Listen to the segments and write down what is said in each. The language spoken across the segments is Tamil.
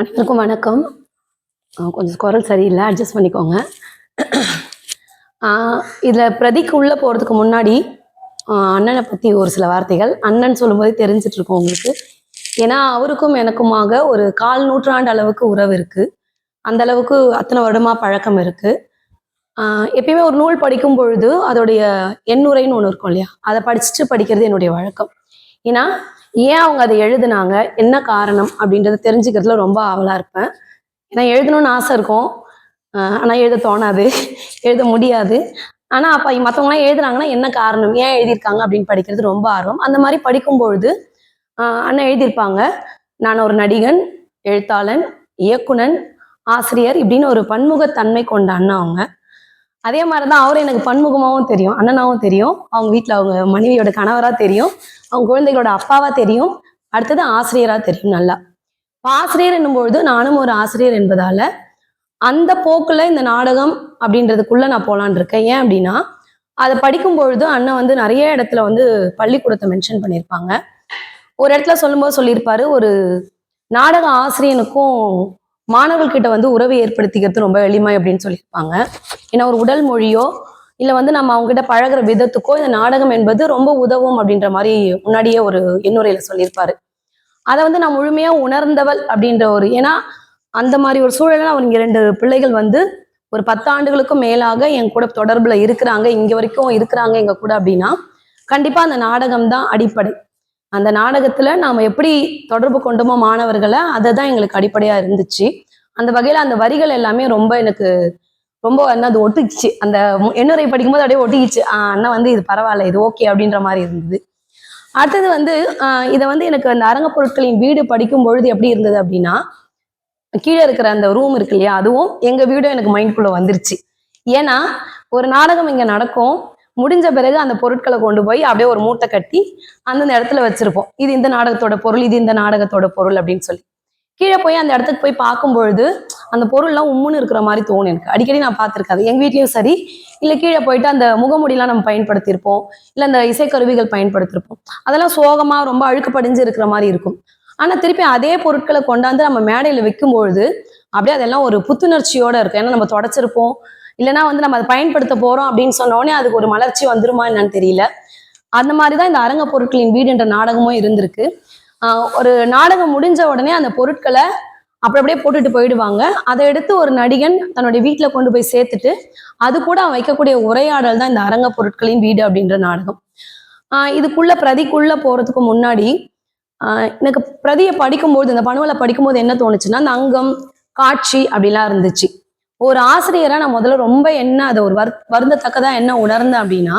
அனைவருக்கும் வணக்கம். கொஞ்சம் குரல் சரியில்லை அட்ஜஸ்ட் பண்ணிக்கோங்க. இதில் பிரதிக்கு உள்ளே போகிறதுக்கு முன்னாடி அண்ணனை பற்றி ஒரு சில வார்த்தைகள். அண்ணன் சொல்லும்போது தெரிஞ்சிட்ருக்கோம் உங்களுக்கு. ஏன்னா அவருக்கும் எனக்குமாக ஒரு கால் நூற்றாண்டு அளவுக்கு உறவு இருக்குது அந்த அளவுக்கு அத்தனை வருடமாக பழக்கம் இருக்குது எப்பயுமே ஒரு நூல் படிக்கும் பொழுது அதோடைய எண்ணுரைன்னு ஒன்று இருக்கும் இல்லையா? அதை படிச்சுட்டு படிக்கிறது என்னுடைய வழக்கம். ஏன்னா ஏன் அவங்க அதை எழுதுனாங்க? என்ன காரணம்? அப்படின்றத தெரிஞ்சுக்கிறதுல ரொம்ப ஆவலாக இருப்பேன். ஏன்னா எழுதணும்னு ஆசை இருக்கும். ஆனால் எழுத தோணாது. எழுத முடியாது. ஆனால் அப்போ மற்றவங்களாம் எழுதுறாங்கன்னா என்ன காரணம்? ஏன் எழுதியிருக்காங்க? அப்படின்னு படிக்கிறது ரொம்ப ஆர்வம். அந்த மாதிரி படிக்கும் பொழுது அண்ணன் எழுதியிருப்பாங்க. நான் ஒரு நடிகன் எழுத்தாளன் இயக்குனன் ஆசிரியர் இப்படின்னு ஒரு பன்முகத்தன்மை கொண்ட அண்ணா அவங்க. அதே மாதிரி தான் அவரும் எனக்கு பன்முகமாகவும் தெரியும் அண்ணனாவும் தெரியும் அவங்க வீட்டில் அவங்க மனைவியோட கணவராக தெரியும் அவங்க குழந்தைகளோட அப்பாவா தெரியும் அடுத்தது ஆசிரியராக தெரியும் நல்லா. இப்போ ஆசிரியர் என்னும்பொழுது நானும் ஒரு ஆசிரியர் என்பதால அந்த போக்குல இந்த நாடகம் அப்படின்றதுக்குள்ள நான் போலான் இருக்கேன். ஏன் அப்படின்னா அதை படிக்கும் பொழுது அண்ணன் வந்து நிறைய இடத்துல வந்து பள்ளிக்கூடத்தை மென்ஷன் பண்ணியிருப்பாங்க. ஒரு இடத்துல சொல்லும்போது சொல்லியிருப்பாரு ஒரு நாடக ஆசிரியனுக்கும் மாணவர்கள்கிட்ட வந்து உறவை ஏற்படுத்திக்கிறது ரொம்ப எளிமை அப்படின்னு சொல்லியிருப்பாங்க. ஏன்னா ஒரு உடல் மொழியோ இல்லை வந்து நம்ம அவங்ககிட்ட பழகுற விதத்துக்கோ இந்த நாடகம் என்பது ரொம்ப உதவும் அப்படின்ற மாதிரி முன்னாடியே ஒரு எண்ணுரையில சொல்லியிருப்பாரு. அதை வந்து நான் முழுமையா உணர்ந்தவள் அப்படின்ற ஒரு ஏன்னா அந்த மாதிரி ஒரு சூழல்ல அவங்க ரெண்டு பிள்ளைகள் வந்து ஒரு பத்தாண்டுகளுக்கும் மேலாக என் கூட தொடர்புல இருக்கிறாங்க இங்க வரைக்கும் இருக்கிறாங்க எங்க கூட அப்படின்னா கண்டிப்பா அந்த நாடகம் தான் அடிப்படை. அந்த நாடகத்துல நாம எப்படி தொடர்பு கொண்டோமோ மாணவர்களை அதை தான் எங்களுக்கு அடிப்படையா இருந்துச்சு. அந்த வகையில அந்த வரிகள் எல்லாமே ரொம்ப எனக்கு ரொம்ப என்ன அது ஒட்டிக்கிச்சு அந்த எண்ணுரை படிக்கும்போது அப்படியே ஒட்டிக்கிச்சு ஆஹ் அண்ணா வந்து இது பரவாயில்ல இது ஓகே அப்படின்ற மாதிரி இருந்தது. அடுத்தது வந்து ஆஹ் இதை வந்து எனக்கு அந்த அரங்க பொருட்களின் வீடு படிக்கும் பொழுது எப்படி இருந்தது அப்படின்னா கீழே இருக்கிற அந்த ரூம் இருக்கு இல்லையா அதுவும் எங்க வீடும் எனக்கு மைண்ட்குள்ள வந்துருச்சு. ஏன்னா ஒரு நாடகம் இங்க நடக்கும். முடிஞ்ச பிறகு அந்த பொருட்களை கொண்டு போய் அப்படியே ஒரு மூட்டை கட்டி அந்தந்த இடத்துல வச்சிருப்போம். இது இந்த நாடகத்தோட பொருள் இது இந்த நாடகத்தோட பொருள் அப்படின்னு சொல்லி. கீழே போய் அந்த இடத்துக்கு போய் பார்க்கும் பொழுது அந்த பொருள்லாம் உம்முன்னு இருக்கிற மாதிரி தோணும் எனக்கு. அடிக்கடி நான் பார்த்துருக்கேன் அது எங்க வீட்லயும் சரி. இல்லை கீழே போயிட்டு அந்த முகமுடிலாம் நம்ம பயன்படுத்தியிருப்போம். இல்லை அந்த இசைக்கருவிகள் பயன்படுத்தியிருப்போம். அதெல்லாம் சோகமா ரொம்ப அழுக்கு படிஞ்சு இருக்கிற மாதிரி இருக்கும். ஆனா திருப்பி அதே பொருட்களை கொண்டாந்து நம்ம மேடையில வைக்கும்பொழுது அப்படியே அதெல்லாம் ஒரு புத்துணர்ச்சியோட இருக்கும். ஏன்னா நம்ம தொடச்சிருப்போம். இல்லைன்னா வந்து நம்ம அதை பயன்படுத்த போறோம் அப்படின்னு சொன்னோடனே அதுக்கு ஒரு மலர்ச்சி வந்துருமா என்னன்னு தெரியல. அந்த மாதிரி தான் இந்த அரங்க பொருட்களின் வீடுன்ற நாடகமும் இருந்திருக்கு. ஒரு நாடகம் முடிஞ்ச உடனே அந்த பொருட்களை அப்படி அப்படியே போட்டுட்டு போயிடுவாங்க. அதை எடுத்து ஒரு நடிகன் தன்னுடைய வீட்டில் கொண்டு போய் சேர்த்துட்டு அது கூட அவன் வைக்கக்கூடிய உரையாடல் தான் இந்த அரங்க பொருட்களின் வீடு அப்படின்ற நாடகம். இதுக்குள்ள பிரதிக்குள்ள போறதுக்கு முன்னாடி எனக்கு பிரதியை படிக்கும்போது இந்த பணுவலை படிக்கும்போது என்ன தோணுச்சுன்னா அந்த அங்கம் காட்சி அப்படிலாம் இருந்துச்சு. ஒரு ஆசிரியராக நான் முதல்ல ரொம்ப என்ன அதை ஒரு வரு வருந்தத்தக்கதாக என்ன உணர்ந்தேன் அப்படின்னா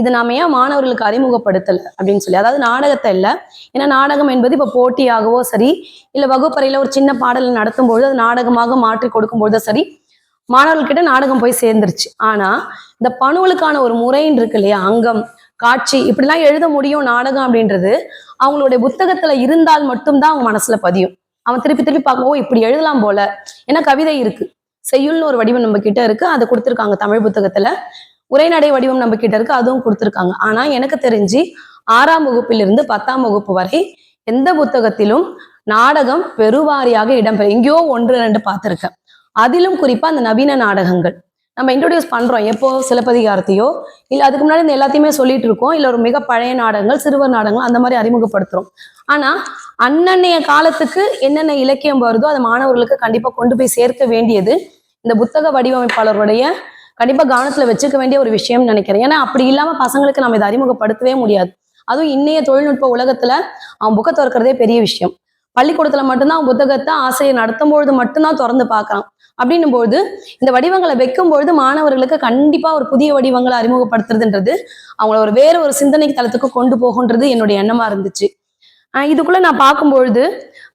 இது நாம ஏன் மாணவர்களுக்கு அறிமுகப்படுத்தல அப்படின்னு சொல்லி. அதாவது நாடகத்தை இல்லை. ஏன்னா நாடகம் என்பது இப்போ போட்டியாகவோ சரி இல்லை வகுப்பறையில் ஒரு சின்ன பாடல் பொழுது அது நாடகமாக மாற்றி கொடுக்கும்போதோ சரி மாணவர்கிட்ட நாடகம் போய் சேர்ந்துருச்சு. ஆனால் இந்த பணுவலுக்கான ஒரு முறைன்னு இருக்கு இல்லையா? அங்கம் காட்சி இப்படிலாம் எழுத முடியும் நாடகம் அப்படின்றது அவங்களுடைய புத்தகத்துல இருந்தால் மட்டும்தான் அவங்க மனசுல பதியும். அவன் திருப்பி திருப்பி பார்க்கவோ இப்படி எழுதலாம் போல. ஏன்னா கவிதை இருக்கு. செய்யுள்னு ஒரு வடிவம் நம்ம கிட்ட இருக்கு. அதை கொடுத்துருக்காங்க தமிழ் புத்தகத்துல. உரைநடை வடிவம் நம்ம கிட்ட இருக்கு. அதுவும் கொடுத்துருக்காங்க. ஆனா எனக்கு தெரிஞ்சு ஆறாம் வகுப்பிலிருந்து பத்தாம் வகுப்பு வரை எந்த புத்தகத்திலும் நாடகம் பெருவாரியாக இடம்பெறும் எங்கேயோ ஒன்று ரெண்டு பார்த்துருக்கேன். அதிலும் குறிப்பா அந்த நவீன நாடகங்கள். நம்ம இன்ட்ரடியூஸ் பண்றோம். எப்போ? சிலப்பதிகாரத்தையோ இல்லை அதுக்கு முன்னாடி இந்த எல்லாத்தையுமே சொல்லிட்டு இருக்கோம். இல்லை ஒரு மிக பழைய நாடகங்கள் சிறுவர் நாடகங்கள் அந்த மாதிரி அறிமுகப்படுத்துறோம். ஆனா அன்னன்னைய காலத்துக்கு என்னென்ன இலக்கியம் வருதோ அதை மாணவர்களுக்கு கண்டிப்பா கொண்டு போய் சேர்க்க வேண்டியது இந்த புத்தக வடிவமைப்பாளருடைய கண்டிப்பா கவனத்துல வச்சுக்க வேண்டிய ஒரு விஷயம்னு நினைக்கிறேன். ஏன்னா அப்படி இல்லாம பசங்களுக்கு நம்ம இதை அறிமுகப்படுத்தவே முடியாது. அதுவும் இன்னைய தொழில்நுட்ப உலகத்துல அவன் புக்கை திறக்கிறதே பெரிய விஷயம். பள்ளிக்கூடத்துல மட்டும்தான் புத்தகத்தை ஆசிரியர் நடத்தும் பொழுது மட்டும்தான் திறந்து பார்க்கறான். அப்படின்னும் பொழுது இந்த வடிவங்களை வைக்கும் பொழுது மாணவர்களுக்கு கண்டிப்பா ஒரு புதிய வடிவங்களை அறிமுகப்படுத்துறதுன்றது அவங்கள ஒரு வேற ஒரு சிந்தனை தளத்துக்கு கொண்டு போகுன்றது என்னுடைய எண்ணமா இருந்துச்சு. இதுக்குள்ள நான் பார்க்கும்பொழுது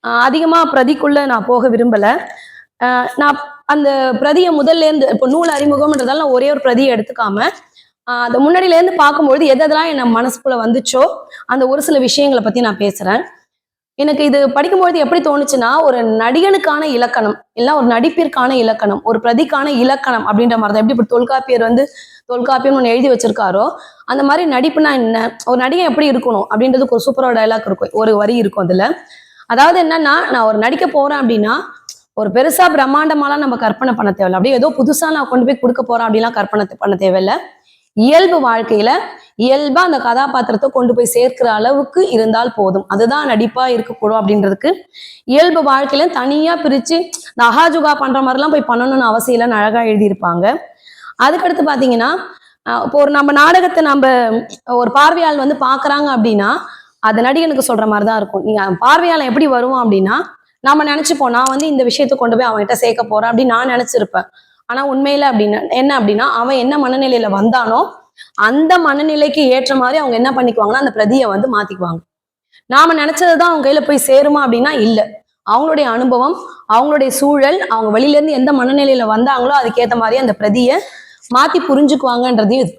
ஆஹ் அதிகமா பிரதிக்குள்ள நான் போக விரும்பல. நான் அந்த பிரதியை முதல்ல இருந்து இப்போ நூல் அறிமுகம்ன்றதால நான் ஒரே ஒரு பிரதியை எடுத்துக்காம அந்த முன்னாடியில இருந்து பார்க்கும்பொழுது எது எதெல்லாம் என் மனசுக்குள்ள வந்துச்சோ அந்த ஒரு சில விஷயங்களை பத்தி நான் பேசுறேன். எனக்கு இது படிக்கும்பொழுது எப்படி தோணுச்சுன்னா ஒரு நடிகனுக்கான இலக்கணம் இல்லை ஒரு நடிப்பிற்கான இலக்கணம் ஒரு பிரதிக்கான இலக்கணம் அப்படின்ற மாதிரி தான் எப்படி இப்ப தொல்காப்பியர் வந்து தொல்காப்பியம் ஒன்று எழுதி வச்சிருக்காரோ அந்த மாதிரி நடிப்புனா என்ன ஒரு நடிகன் எப்படி இருக்கணும் அப்படின்றதுக்கு ஒரு சூப்பராக டைலாக் இருக்கும் ஒரு வரி இருக்கும் அதுல. அதாவது என்னன்னா நான் ஒரு நடிக்க போறேன் அப்படின்னா ஒரு பெருசா பிரம்மாண்டமாலாம் நம்ம கற்பனை பண்ண தேவையில்ல. அப்படியே ஏதோ புதுசா நான் கொண்டு போய் கொடுக்க போறேன் அப்படிலாம் கற்பனை பண்ண தேவையில்ல. இயல்பு வாழ்க்கையில இயல்பா அந்த கதாபாத்திரத்தை கொண்டு போய் சேர்க்கிற அளவுக்கு இருந்தால் போதும். அதுதான் நடிப்பா இருக்கக்கூடும் அப்படின்றதுக்கு இயல்பு வாழ்க்கையில தனியா பிரிச்சு இந்த அகாஜுகா பண்ற மாதிரிலாம் போய் பண்ணணும்னு அவசியம் இல்லைன்னு அழகா எழுதியிருப்பாங்க. அதுக்கடுத்து பாத்தீங்கன்னா இப்போ ஒரு நம்ம நாடகத்தை நம்ம ஒரு பார்வையாளர் வந்து பாக்குறாங்க அப்படின்னா அது நடிகனுக்கு சொல்ற மாதிரி தான் இருக்கும். நீங்க பார்வையாளர் எப்படி வருவோம் அப்படின்னா நம்ம நினைச்சுப்போம் நான் வந்து இந்த விஷயத்தை கொண்டு போய் அவன்கிட்ட சேர்க்க போறேன் அப்படின்னு நான் நினைச்சிருப்பேன். ஆனா உண்மையில அப்படின்னா என்ன அப்படின்னா அவன் என்ன மனநிலையில வந்தானோ அந்த மனநிலைக்கு ஏற்ற மாதிரி அவங்க என்ன பண்ணிக்குவாங்கன்னா அந்த பிரதியை வந்து மாத்திக்குவாங்க. நாம நினைச்சதுதான் அவங்க கையில போய் சேருமா அப்படின்னா இல்ல. அவங்களுடைய அனுபவம் அவங்களுடைய சூழல் அவங்க வெளியில இருந்து எந்த மனநிலையில வந்தாங்களோ அதுக்கேத்த மாதிரி அந்த பிரதியை மாத்தி புரிஞ்சுக்குவாங்கன்றதையும்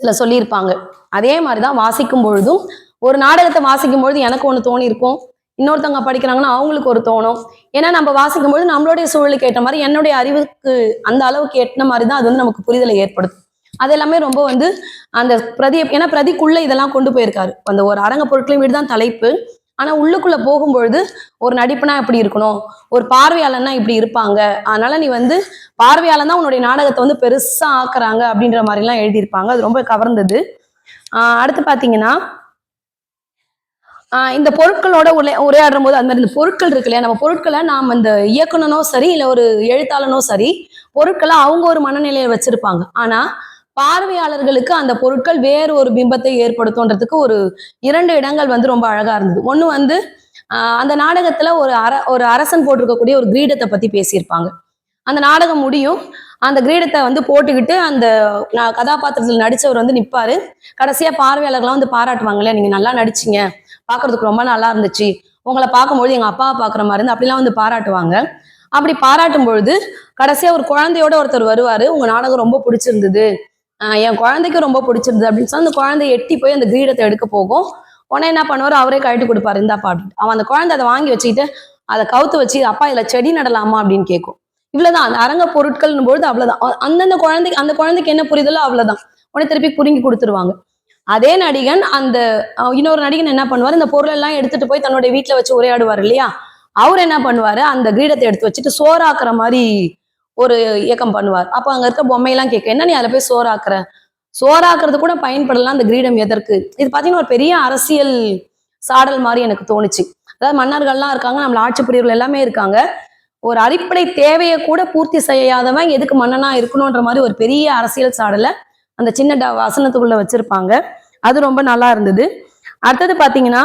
இதுல சொல்லியிருப்பாங்க. அதே மாதிரிதான் வாசிக்கும் பொழுதும் ஒரு நாடகத்தை வாசிக்கும் பொழுது எனக்கு ஒண்ணு தோணி இருக்கும் இன்னொருத்தவங்க படிக்கிறாங்கன்னா அவங்களுக்கு ஒரு தோணும். ஏன்னா நம்ம வாசிக்கும் பொழுது நம்மளுடைய சூழலுக்கு ஏற்ற மாதிரி என்னுடைய அறிவுக்கு அந்த அளவுக்கு எட்டின மாதிரி தான் அது வந்து நமக்கு புரிதலை ஏற்படுத்தும். அது எல்லாமே ரொம்ப வந்து அந்த பிரதி ஏன்னா பிரதிக்குள்ள இதெல்லாம் கொண்டு போயிருக்காரு. அந்த ஒரு அரங்க பொருட்களையும் வீடு தான் தலைப்பு. ஆனா உள்ளுக்குள்ள போகும்பொழுது ஒரு நடிப்புனா இப்படி இருக்கணும்? ஒரு பார்வையாளன்னா இப்படி இருப்பாங்க. அதனால நீ வந்து பார்வையாளன் தான் உன்னுடைய நாடகத்தை வந்து பெருசா ஆக்குறாங்க அப்படின்ற மாதிரி எல்லாம் எழுதியிருப்பாங்க. அது ரொம்ப கவர்ந்தது. ஆஹ் அடுத்து பாத்தீங்கன்னா இந்த பொருட்களோட உரை உரையாடும் போது அது மாதிரி இந்த பொருட்கள் இருக்கு இல்லையா? நம்ம பொருட்களை நாம் இந்த இயக்குனனோ சரி இல்லை ஒரு எழுத்தாளனோ சரி பொருட்களை அவங்க ஒரு மனநிலையை வச்சிருப்பாங்க. ஆனா பார்வையாளர்களுக்கு அந்த பொருட்கள் வேறு ஒரு பிம்பத்தை ஏற்படுத்தும்ன்றதுக்கு ஒரு இரண்டு இடங்கள் வந்து ரொம்ப அழகா இருந்தது. ஒண்ணு வந்து அந்த நாடகத்துல ஒரு அர ஒரு அரசன் போட்டிருக்கக்கூடிய ஒரு கிரீடத்தை பத்தி பேசியிருப்பாங்க. அந்த நாடகம் முடியும். அந்த கிரீடத்தை வந்து போட்டுக்கிட்டு அந்த கதாபாத்திரத்தில் நடிச்சவர் வந்து நிப்பாரு. கடைசியா பார்வையாளர்கள்லாம் வந்து பாராட்டுவாங்கல்ல நீங்க நல்லா நடிச்சீங்க. பார்க்கறதுக்கு ரொம்ப நல்லா இருந்துச்சு. உங்களை பார்க்கும்பொழுது எங்க அப்பாவை பார்க்குற மாதிரி இருந்து அப்படிலாம் வந்து பாராட்டுவாங்க. அப்படி பாராட்டும் பொழுது கடைசியா ஒரு குழந்தையோட ஒருத்தர் வருவாரு. உங்க நாடகம் ரொம்ப பிடிச்சிருந்தது. என் குழந்தைக்கு ரொம்ப பிடிச்சிருந்தது அப்படின்னு சொல்லி அந்த குழந்தை எட்டி போய் அந்த கிரீடத்தை எடுக்க போகும். உடனே என்ன பண்ணுவாரு? அவரே கழட்டி கொடுப்பாரு. இந்த பாட்டு அவன் அந்த குழந்தை அதை வாங்கி வச்சுக்கிட்டு அதை கவுத்து வச்சு அப்பா இதுல செடி நடலாமா? அப்படின்னு கேட்கும். இவ்வளவுதான். அந்த அரங்க பொருட்கள்னு பொழுது அவ்வளவுதான். அந்தந்த குழந்தைக்கு அந்த குழந்தைக்கு என்ன புரிதலோ அவ்வளவுதான். உடனே திருப்பி புரிங்கி கொடுத்துருவாங்க. அதே நடிகன் அந்த இன்னொரு நடிகன் என்ன பண்ணுவார்? இந்த பொருள் எல்லாம் எடுத்துட்டு போய் தன்னுடைய வீட்டுல வச்சு உரையாடுவார் இல்லையா? அவர் என்ன பண்ணுவாரு? அந்த கிரீடத்தை எடுத்து வச்சுட்டு சோறாக்குற மாதிரி ஒரு இயக்கம் பண்ணுவார். அப்ப அங்க இருக்க பொம்மையெல்லாம் கேட்க என்ன நீ அதுல போய் சோறாக்குற? சோறாக்குறது கூட பயன்படலாம் அந்த கிரீடம் எதற்கு? இது பாத்தீங்கன்னா ஒரு பெரிய அரசியல் சாடல் மாதிரி எனக்கு தோணுச்சு. அதாவது மன்னர்கள்லாம் இருக்காங்க நம்மள ஆட்சி புரியவர்கள் எல்லாமே இருக்காங்க. ஒரு அடிப்படை தேவையை கூட பூர்த்தி செய்யாதவன் எதுக்கு மன்னனா இருக்கணும்ன்ற மாதிரி ஒரு பெரிய அரசியல் சாடலை அந்த சின்ன ட- வசனத்துக்குள்ள வச்சிருப்பாங்க. அது ரொம்ப நல்லா இருந்தது. அடுத்தது பாத்தீங்கன்னா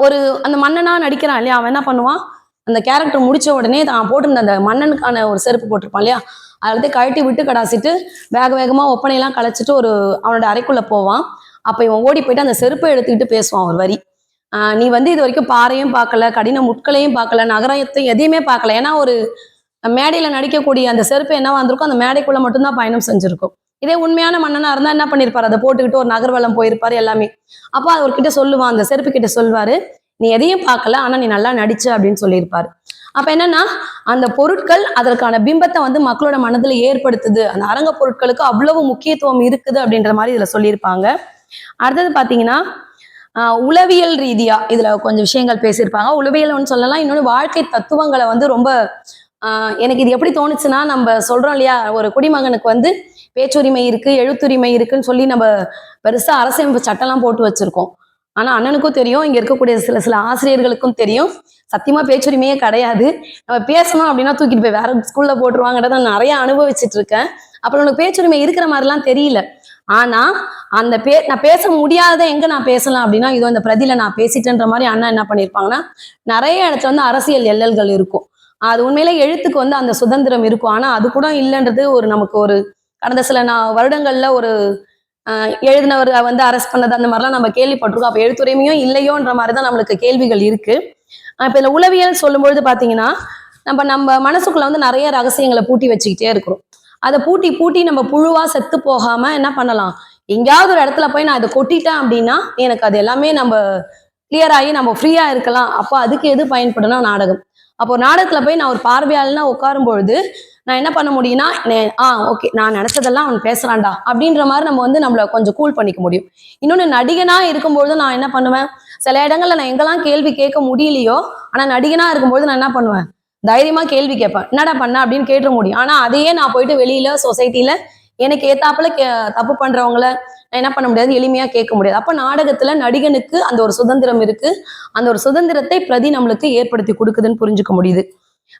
ஒரு அந்த மன்னனா நடிக்கிறான் இல்லையா? அவன் என்ன பண்ணுவான்? அந்த கேரக்டர் முடிச்ச உடனே தான் போட்டிருந்த அந்த மன்னனுக்கான ஒரு செருப்பு போட்டிருப்பான் இல்லையா? அதை கழட்டி விட்டு கடாசிட்டு வேக வேகமா ஒப்பனையெல்லாம் களைச்சிட்டு ஒரு அவனோட அறைக்குள்ள போவான். அப்ப இவன் ஓடி போயிட்டு அந்த செருப்பை எடுத்துக்கிட்டு பேசுவான் ஒரு வரி. நீ வந்து இது வரைக்கும் பாறையும் பார்க்கல கடின முட்களையும் பார்க்கல நகரத்தையும் எதையுமே பார்க்கல. ஏன்னா ஒரு மேடையில நடிக்கக்கூடிய அந்த செருப்பு என்ன இருந்திருக்கும் அந்த மேடைக்குள்ள மட்டும்தான் பயணம் செஞ்சிருக்கும். இதே உண்மையான மன்னனா இருந்தா என்ன பண்ணிருப்பாரு? அதை போட்டுக்கிட்டு ஒரு நகர்வலம் போயிருப்பாரு எல்லாமே. அப்போ அவர்கிட்ட சொல்லுவான் அந்த செருப்பு கிட்ட சொல்வாரு. நீ எதையும் பார்க்கல ஆனா நீ நல்லா நடிச்ச அப்படின்னு சொல்லியிருப்பாரு. அப்ப என்னன்னா அந்த பொருட்கள் அதற்கான பிம்பத்தை வந்து மக்களோட மனதுல ஏற்படுத்துது. அந்த அரங்க பொருட்களுக்கு அவ்வளவு முக்கியத்துவம் இருக்குது அப்படின்ற மாதிரி இதுல சொல்லியிருப்பாங்க. அடுத்தது பாத்தீங்கன்னா ஆஹ் உளவியல் ரீதியா இதுல கொஞ்சம் விஷயங்கள் பேசியிருப்பாங்க. ஒன்று சொல்லலாம் இன்னொன்று வாழ்க்கை தத்துவங்களை வந்து ரொம்ப எனக்கு இது எப்படி தோணுச்சுன்னா நம்ம சொல்றோம் இல்லையா ஒரு குடிமகனுக்கு வந்து பேச்சுரிமை இருக்கு எழுத்துரிமை இருக்குன்னு சொல்லி நம்ம பெருசா அரசியமைப்பு சட்டம்லாம் போட்டு வச்சிருக்கோம். ஆனா அண்ணனுக்கும் தெரியும் இங்க இருக்கக்கூடிய சில சில ஆசிரியர்களுக்கும் தெரியும். சத்தியமா பேச்சுரிமையே கிடையாது. நம்ம பேசணும் அப்படின்னா தூக்கிட்டு போய் வேற ஸ்கூல்ல போட்டுருவாங்கன்றத நான் நிறைய அனுபவிச்சுட்டு இருக்கேன். அப்புறம் உனக்கு பேச்சுரிமை இருக்கிற மாதிரிலாம் தெரியல. ஆனா அந்த பே நான் பேச முடியாததை எங்க நான் பேசலாம் அப்படின்னா இதோ இந்த பிரதியில நான் பேசிட்டேன்ற மாதிரி அண்ணா என்ன பண்ணியிருப்பாங்கன்னா நிறைய இடத்துல வந்து அரசியல் எல்லல்கள் இருக்கும். அது உண்மையில எழுத்துக்கு வந்து அந்த சுதந்திரம் இருக்கும். ஆனா அது கூட இல்லைன்றது ஒரு நமக்கு ஒரு கடந்த சில நான் வருடங்கள்ல ஒரு எழுதினவர் வந்து அரெஸ்ட் பண்ணது அந்த மாதிரிலாம் நம்ம கேள்விப்பட்டிருக்கோம். அப்ப எழுத்துரிமையும் இல்லையோன்ற மாதிரி தான் நம்மளுக்கு கேள்விகள் இருக்கு. இப்போ இப்ப இந்த உளவியல் சொல்லும்பொழுது பாத்தீங்கன்னா நம்ம நம்ம மனசுக்குள்ள வந்து நிறைய ரகசியங்களை பூட்டி வச்சுக்கிட்டே இருக்கிறோம். அதை பூட்டி பூட்டி நம்ம புழுவா செத்து போகாம என்ன பண்ணலாம்? எங்கேயாவது ஒரு இடத்துல போய் நான் இதை கொட்டிட்டேன் அப்படின்னா எனக்கு அது எல்லாமே நம்ம கிளியர் ஆகி நம்ம ஃப்ரீயா இருக்கலாம். அப்போ அதுக்கு எது பயன்படுனா நாடகம். அப்போ நாடகத்தில் நாடகத்துல போய் நான் ஒரு பார்வையாளனா உட்காரும் பொழுது நான் என்ன பண்ண முடியும்னா ஆ ஓகே நான் நினைச்சதெல்லாம் அவன் பேசுறான்டா. அப்படின்ற மாதிரி நம்ம வந்து நம்மள கொஞ்சம் கூல் பண்ணிக்க முடியும். இன்னொன்னு நடிகனா இருக்கும்பொழுது நான் என்ன பண்ணுவேன்? சில இடங்கள்ல நான் எங்கெல்லாம் கேள்வி கேட்க முடியலையோ ஆனா நடிகனா இருக்கும்போது நான் என்ன பண்ணுவேன்? தைரியமா கேள்வி கேட்பேன். என்னடா பண்ண? அப்படின்னு கேட்டுற முடியும். ஆனா அதையே நான் போயிட்டு வெளியில சொசைட்டில எனக்கு ஏத்தாப்புல கே- தப்பு பண்றவங்கள நான் என்ன பண்ண முடியாது? எளிமையா கேட்க முடியாது. அப்ப நாடகத்துல நடிகனுக்கு அந்த ஒரு சுதந்திரம் இருக்கு. அந்த ஒரு சுதந்திரத்தை பிரதி நம்மளுக்கு ஏற்படுத்தி கொடுக்குதுன்னு புரிஞ்சுக்க முடியுது.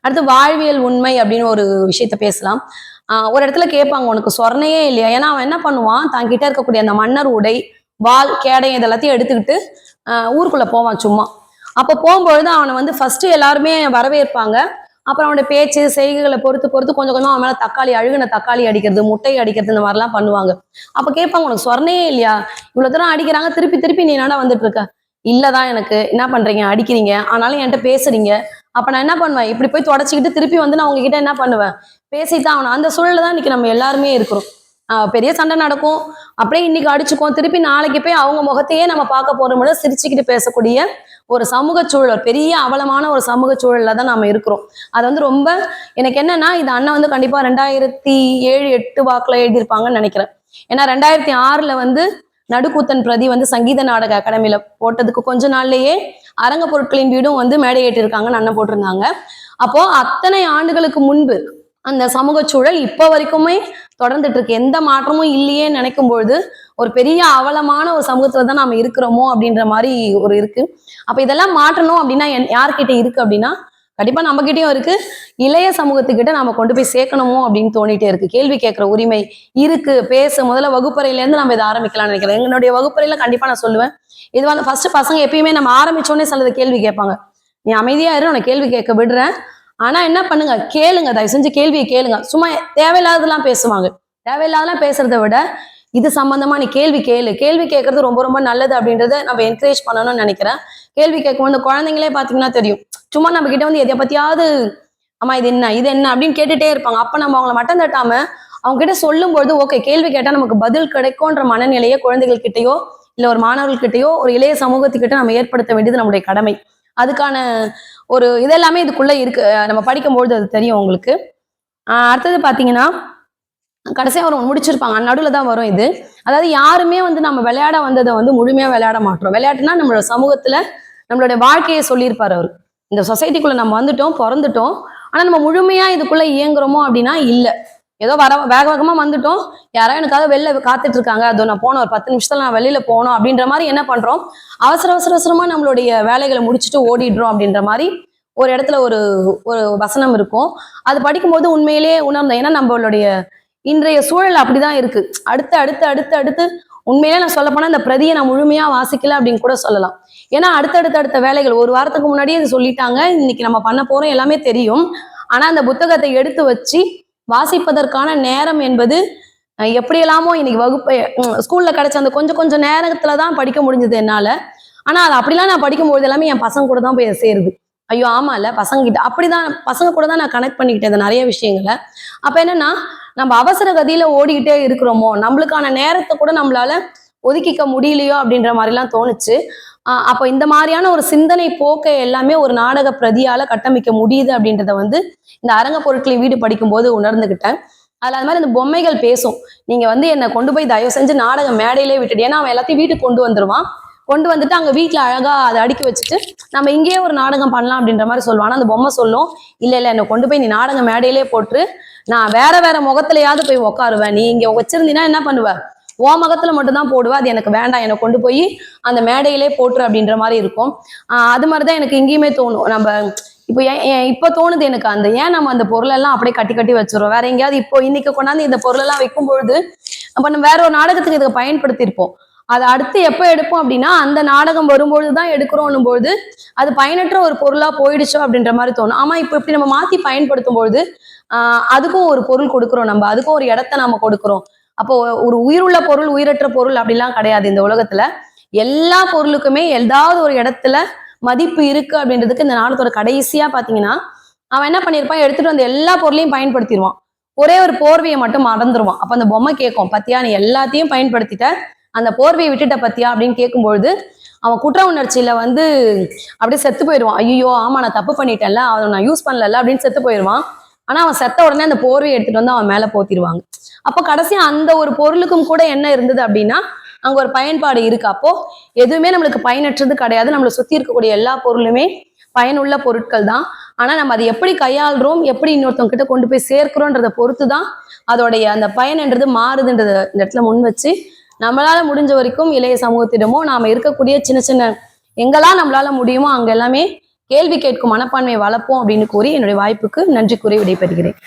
அடுத்து வாழ்வியல் உண்மை அப்படின்னு ஒரு விஷயத்த பேசலாம். ஆஹ் ஒரு இடத்துல கேட்பாங்க உனக்கு சொர்ணையே இல்லையா? ஏன்னா அவன் என்ன பண்ணுவான்? தான் கிட்ட இருக்கக்கூடிய அந்த மன்னர் உடை வால் கேடை இதெல்லாத்தையும் எடுத்துக்கிட்டு ஊருக்குள்ள போவான் சும்மா. அப்போ போகும்பொழுது அவனை வந்து ஃபர்ஸ்ட் எல்லாருமே வரவேற்பாங்க. அப்புறம் அவனோட பேச்சு செய்கைகளை பொறுத்து பொறுத்து கொஞ்சம் கொஞ்சம் அவன் மேல தக்காளி அழுகுன தக்காளி அடிக்கிறது முட்டை அடிக்கிறது இந்த மாதிரிலாம் பண்ணுவாங்க. அப்ப கேட்பாங்க உனக்கு சொர்ணையே இல்லையா? இவ்வளவு தூரம் அடிக்கிறாங்க திருப்பி திருப்பி நீ என்னடா வந்துட்டு இருக்க? இல்லதான் எனக்கு. என்ன பண்றீங்க? அடிக்கிறீங்க. ஆனாலும் என்கிட்ட பேசுறீங்க. அப்ப நான் என்ன பண்ணுவேன்? இப்படி போய் தொடச்சிக்கிட்டு திருப்பி வந்து நான் உங்ககிட்ட என்ன பண்ணுவேன்? பேசித்தான் அவனை அந்த சூழல்ல தான் இன்னைக்கு நம்ம எல்லாருமே இருக்கிறோம். பெரிய சண்டை நடக்கும். அப்படியே இன்னைக்கு அடிச்சுக்குவோம். திருப்பி நாளைக்கு போய் அவங்க முகத்தையே நம்ம பார்க்க போறோம் சிரிச்சுக்கிட்டு பேசக்கூடிய ஒரு சமூக சூழல் பெரிய அவலமான ஒரு சமூக சூழல்ல தான் நம்ம இருக்கிறோம். அது வந்து ரொம்ப எனக்கு என்னன்னா இது அண்ணன் வந்து கண்டிப்பா ரெண்டாயிரத்தி ஏழு எட்டு வாக்குல எழுதியிருப்பாங்கன்னு நினைக்கிறேன். ஏன்னா ரெண்டாயிரத்தி ஆறுல வந்து நடுக்கூத்தன் பிரதி வந்து சங்கீத நாடக அகாடமியில போட்டதுக்கு கொஞ்ச நாள்லயே அரங்க பொருட்களின் வீடும் வந்து மேடையேற்றிருக்காங்கன்னு அண்ணன் போட்டிருந்தாங்க. அப்போ அத்தனை ஆண்டுகளுக்கு முன்பு அந்த சமூக சூழல் இப்போ வரைக்குமே தொடர்ந்துட்டு இருக்கு எந்த மாற்றமும் இல்லையே நினைக்கும் பொழுது ஒரு பெரிய அவலமான ஒரு சமூகத்துல தான் நாம இருக்கிறோமோ அப்படின்ற மாதிரி ஒரு இருக்கு. அப்ப இதெல்லாம் மாற்றணும் அப்படின்னா என்- யார்கிட்ட இருக்கு அப்படின்னா கண்டிப்பா நம்ம கிட்டயும் இருக்கு. இளைய சமூகத்துக்கிட்ட நாம கொண்டு போய் சேர்க்கணுமோ அப்படின்னு தோணிட்டே இருக்கு. கேள்வி கேட்கிற உரிமை இருக்கு. பேச. முதல்ல வகுப்பறையில இருந்து நம்ம இதை ஆரம்பிக்கலாம்னு நினைக்கிறேன். எங்களுடைய வகுப்பறையில கண்டிப்பா நான் சொல்லுவேன். இது வந்து ஃபர்ஸ்ட் பசங்க எப்பயுமே நம்ம ஆரம்பிச்சோடனே சிலது கேள்வி கேட்பாங்க. நீ அமைதியா இரு உனக்கு கேள்வி கேட்க விடுறேன். ஆனா என்ன பண்ணுங்க? கேளுங்க தயவு செஞ்சு கேள்வியை கேளுங்க. சும்மா தேவையில்லாததெல்லாம் பேசுவாங்க. தேவையில்லாதெல்லாம் பேசுறதை விட இது சம்பந்தமா நீ கேள்வி கேளு. கேள்வி கேட்கறது ரொம்ப ரொம்ப நல்லது அப்படின்றத நம்ம என்கரேஜ் பண்ணணும்னு நினைக்கிறேன். கேள்வி கேட்கும் இந்த குழந்தைங்களே பாத்தீங்கன்னா தெரியும். சும்மா நம்ம கிட்ட வந்து எதை பத்தியாவது அம்மா இது என்ன? இது என்ன? அப்படின்னு கேட்டுட்டே இருப்பாங்க. அப்ப நம்ம அவங்கள மட்டம் தட்டாம அவங்க கிட்ட சொல்லும்பொழுது ஓகே கேள்வி கேட்டா நமக்கு பதில் கிடைக்கும்ன்ற மனநிலையை குழந்தைகள் கிட்டயோ இல்ல ஒரு மாணவர்கள் கிட்டயோ ஒரு இளைய சமூகத்துக்கிட்ட நம்ம ஏற்படுத்த வேண்டியது நம்முடைய கடமை. அதுக்கான ஒரு இதெல்லாமே இதுக்குள்ளே இருக்கு. நம்ம படிக்கும்பொழுது அது தெரியும் உங்களுக்கு. அடுத்தது பார்த்தீங்கன்னா கடைசியாக ஒரு முடிச்சிருப்பாங்க. நடுவில் தான் வரும் இது. அதாவது யாருமே வந்து நம்ம விளையாட வந்ததை வந்து முழுமையாக விளையாட மாட்டோம். விளையாட்டுனா நம்மளோட சமூகத்தில் நம்மளுடைய வாழ்க்கையை சொல்லியிருப்பார் அவர். இந்த சொசைட்டிக்குள்ளே நம்ம வந்துட்டோம் பிறந்துட்டோம். ஆனால் நம்ம முழுமையாக இதுக்குள்ளே இயங்குறோமோ அப்படின்னா இல்லை. ஏதோ வர வேக வேகமா வந்துட்டோம். யாரோ எனக்காக வெளில காத்துட்டு இருக்காங்க. அதோ நான் போனோம் ஒரு பத்து நிமிஷத்துல நான் வெளியில போகணும் அப்படின்ற மாதிரி என்ன பண்றோம்? அவசர அவசர அவசரமா நம்மளுடைய வேலைகளை முடிச்சுட்டு ஓடிடுறோம் அப்படின்ற மாதிரி ஒரு இடத்துல ஒரு ஒரு வசனம் இருக்கும். அது படிக்கும்போது உண்மையிலேயே உணர்ந்தேன். ஏன்னா நம்மளுடைய இன்றைய சூழல் அப்படிதான் இருக்கு. அடுத்து அடுத்து அடுத்து அடுத்து உண்மையிலே நான் சொல்ல போனா இந்த பிரதியை நான் முழுமையா வாசிக்கல அப்படின்னு கூட சொல்லலாம். ஏன்னா அடுத்தடுத்த அடுத்த வேலைகள் ஒரு வாரத்துக்கு முன்னாடியே இது சொல்லிட்டாங்க. இன்னைக்கு நம்ம பண்ண போறோம் எல்லாமே தெரியும். ஆனா அந்த புத்தகத்தை எடுத்து வச்சு வாசிப்பதற்கான நேரம் என்பது எப்படியெல்லாமோ இன்னைக்கு வகுப்பு ஸ்கூல்ல கிடைச்ச அந்த கொஞ்சம் கொஞ்சம் நேரத்துல தான் படிக்க முடிஞ்சது என்னால. ஆனா அது அப்படிலாம் நான் படிக்கும்போது எல்லாமே என் பசங்க கூட தான் போய் சேருது. ஐயோ ஆமா இல்ல பசங்க கிட்ட அப்படிதான் பசங்க கூட தான் நான் கனெக்ட் பண்ணிக்கிட்டேன் நிறைய விஷயங்களை. அப்ப என்னன்னா நம்ம அவசர கதியில ஓடிக்கிட்டே இருக்கிறோமோ நம்மளுக்கான நேரத்தை கூட நம்மளால ஒதுக்கிக்க முடியலையோ அப்படின்ற மாதிரிலாம் தோணுச்சு. அப்போ இந்த மாதிரியான ஒரு சிந்தனை போக்கை எல்லாமே ஒரு நாடக பிரதியால கட்டமைக்க முடியுது அப்படின்றத வந்து இந்த அரங்க பொருட்களை வீடு படிக்கும்போது உணர்ந்துகிட்டேன். அதில் அது மாதிரி இந்த பொம்மைகள் பேசும். நீங்கள் வந்து என்னை கொண்டு போய் தயவு செஞ்சு நாடக மேடையிலே விட்டுட்டு ஏன்னா அவன் எல்லாத்தையும் வீட்டுக்கு கொண்டு வந்துருவான். கொண்டு வந்துட்டு அங்கே வீட்டில் அழகாக அதை அடுக்கி வச்சுட்டு நம்ம இங்கேயே ஒரு நாடகம் பண்ணலாம் அப்படின்ற மாதிரி சொல்லுவான். அந்த பொம்மை சொல்லும் இல்லை இல்லை என்னை கொண்டு போய் நீ நாடக மேடையிலே போட்டு நான் வேற வேற முகத்துலையாவது போய் உட்காருவேன் நீ இங்கே வச்சிருந்தீங்கன்னா என்ன பண்ணுவேன் ஓ முகத்துல மட்டும் அது எனக்கு வேண்டாம் என்னை கொண்டு போய் அந்த மேடையிலே போட்டுரு அப்படின்ற மாதிரி இருக்கும். அது மாதிரிதான் எனக்கு இங்கேயுமே தோணும். நம்ம இப்போ ஏன் ஏன் இப்போ தோணுது எனக்கு அந்த ஏன் நம்ம அந்த பொருளெல்லாம் அப்படியே கட்டி கட்டி வச்சிரோம் வேற எங்கேயாவது இப்போ இன்னைக்கு கொண்டாந்து இந்த பொருள் எல்லாம் வைக்கும் பொழுது அப்போ நம்ம வேற ஒரு நாடகத்துக்கு இதை பயன்படுத்தியிருப்போம். அதை அடுத்து எப்போ எடுப்போம் அப்படின்னா அந்த நாடகம் வரும்பொழுது தான் எடுக்கிறோம் பொழுது அது பயனற்ற ஒரு பொருளா போயிடுச்சோ அப்படின்ற மாதிரி தோணும். ஆமா இப்போ இப்படி நம்ம மாத்தி பயன்படுத்தும் பொழுது அதுக்கும் ஒரு பொருள் கொடுக்குறோம் நம்ம அதுக்கும் ஒரு இடத்த நம்ம கொடுக்குறோம். அப்போ ஒரு உயிருள்ள பொருள் உயிரற்ற பொருள் அப்படிலாம் கிடையாது இந்த உலகத்துல. எல்லா பொருளுக்குமே ஏதாவது ஒரு இடத்துல மதிப்பு இருக்கு அப்படின்றதுக்கு இந்த நாடகத்தோட கடைசியா பாத்தீங்கன்னா அவன் என்ன பண்ணியிருப்பான் எடுத்துட்டு வந்து எல்லா பொருளையும் பயன்படுத்திடுவான். ஒரே ஒரு போர்வையை மட்டும் மறந்துடுவான் அப்ப அந்த பொம்மை கேட்கும் பத்தியா நீ எல்லாத்தையும் பயன்படுத்திட்ட? அந்த போர்வையை விட்டுட்ட பத்தியா? அப்படின்னு கேட்கும்பொழுது அவன் குற்ற உணர்ச்சியில வந்து அப்படியே செத்து போயிடுவான். ஐயோ ஆமா நான் தப்பு பண்ணிட்டேன்ல அவன் நான் யூஸ் பண்ணல அப்படின்னு செத்து போயிடுவான். ஆனா அவன் செத்த உடனே அந்த போர்வையை எடுத்துட்டு வந்து அவன் மேல போத்திடுவாங்க. அப்போ கடைசியா அந்த ஒரு பொருளுக்கும் கூட என்ன இருந்தது அப்படின்னா அங்க ஒரு பயன்பாடு இருக்கு. அப்போ எதுவுமே நம்மளுக்கு பயனற்றது கிடையாது. நம்மளை சுத்தி இருக்கக்கூடிய எல்லா பொருளுமே பயனுள்ள பொருட்கள் தான். ஆனா நம்ம அதை எப்படி கையாளுறோம்? எப்படி இன்னொருத்தவங்க கிட்ட கொண்டு போய் சேர்க்கிறோன்றத பொறுத்து தான் அதோடைய அந்த பயன்ன்றது மாறுதுன்றத இந்த இடத்துல முன் வச்சு நம்மளால முடிஞ்ச வரைக்கும் இளைய சமூகத்திடமோ நாம இருக்கக்கூடிய சின்ன சின்ன எங்கெல்லாம் நம்மளால முடியுமோ அங்க எல்லாமே கேள்வி கேட்கும் மனப்பான்மையை வளர்ப்போம் அப்படின்னு கூறி என்னுடைய வாய்ப்புக்கு நன்றி கூறி விடைபெறுகிறேன்.